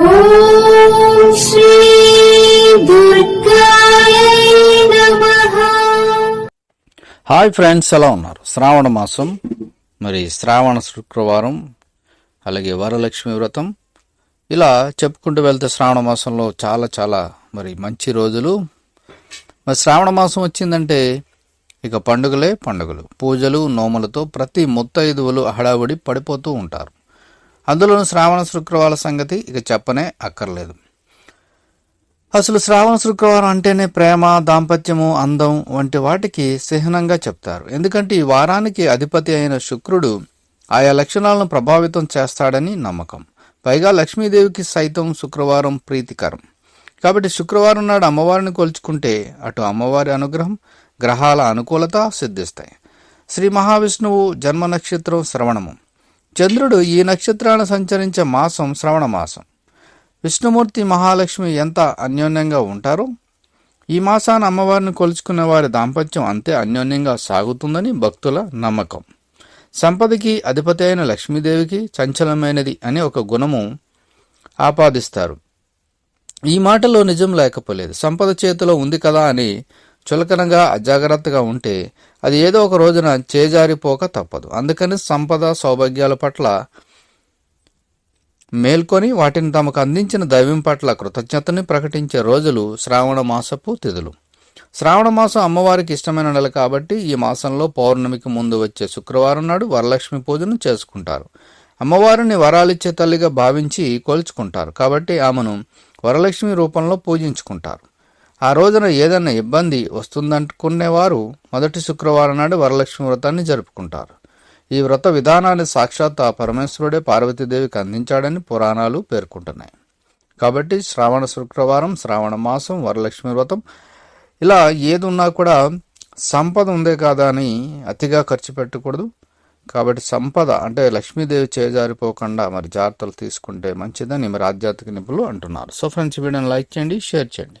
Hi friends ఎలా ఉన్నారు? శ్రావణ మాసం మరి శ్రావణ శుక్రవారం అలాగే వరలక్ష్మి వ్రతం. ఇలా చెప్పుకుంటూ వెళ్తే శ్రావణ మాసంలో చాలా చాలా మరి మంచి రోజులు. మరి శ్రావణ మాసం వచ్చిందంటే ఇక పండుగలే పండుగలు. పూజలు నోములతో ప్రతి ముత్తైదువులు హడావుడి పడిపోతూ ఉంటారు. అందులోనూ శ్రావణ శుక్రవార సంగతి ఇక చెప్పనే అక్కర్లేదు. అసలు శ్రావణ శుక్రవారం అంటేనే ప్రేమ దాంపత్యము అందం వంటి వాటికి చిహ్నంగా చెప్తారు. ఎందుకంటే ఈ వారానికి అధిపతి అయిన శుక్రుడు ఆయా లక్షణాలను ప్రభావితం చేస్తాడని నమ్మకం. పైగా లక్ష్మీదేవికి సైతం శుక్రవారం ప్రీతికరం. కాబట్టి శుక్రవారం నాడు అమ్మవారిని కొలుచుకుంటే అటు అమ్మవారి అనుగ్రహం గ్రహాల అనుకూలత సిద్ధిస్తాయి. శ్రీ మహావిష్ణువు జన్మ నక్షత్రం శ్రవణము. చంద్రుడు ఈ నక్షత్రాన్ని సంచరించే మాసం శ్రవణ మాసం. విష్ణుమూర్తి మహాలక్ష్మి ఎంత అన్యోన్యంగా ఉంటారో ఈ మాసాన అమ్మవారిని కొలుచుకున్న వారి దాంపత్యం అంతే అన్యోన్యంగా సాగుతుందని భక్తుల నమ్మకం. సంపదకి అధిపతి అయిన లక్ష్మీదేవికి చంచలమైనది అనే ఒక గుణము ఆపాదిస్తారు. ఈ మాటలో నిజం లేకపోలేదు. సంపద చేతిలో ఉంది కదా అని చులకనగా అజాగ్రత్తగా ఉంటే అది ఏదో ఒక రోజున చేజారిపోక తప్పదు. అందుకని సంపద సౌభాగ్యాల పట్ల మేల్కొని వాటిని తమకు అందించిన దైవం పట్ల కృతజ్ఞతని ప్రకటించే రోజులు శ్రావణ మాసపు తిథులు. శ్రావణ మాసం అమ్మవారికి ఇష్టమైన నెల కాబట్టి ఈ మాసంలో పౌర్ణమికి ముందు వచ్చే శుక్రవారం నాడు వరలక్ష్మి పూజను చేసుకుంటారు. అమ్మవారిని వరాలిచ్చే తల్లిగా భావించి కొలుచుకుంటారు కాబట్టి ఆమెను వరలక్ష్మి రూపంలో పూజించుకుంటారు. ఆ రోజున ఏదైనా ఇబ్బంది వస్తుందనుకునేవారు మొదటి శుక్రవారం నాడు వరలక్ష్మి వ్రతాన్ని జరుపుకుంటారు. ఈ వ్రత విధానాన్ని సాక్షాత్ ఆ పరమేశ్వరుడే పార్వతీదేవికి అందించాడని పురాణాలు పేర్కొంటున్నాయి. కాబట్టి శ్రావణ శుక్రవారం శ్రావణ మాసం వరలక్ష్మి వ్రతం ఇలా ఏదున్నా కూడా సంపద ఉందే కాదా అని అతిగా ఖర్చు పెట్టకూడదు. కాబట్టి సంపద అంటే లక్ష్మీదేవి చేజారిపోకుండా మరి జాగ్రత్తలు తీసుకుంటే మంచిదని మరి ఆధ్యాత్మిక నిపుణులు అంటున్నారు. సో ఫ్రెండ్స్ వీడియోని లైక్ చేయండి షేర్ చేయండి.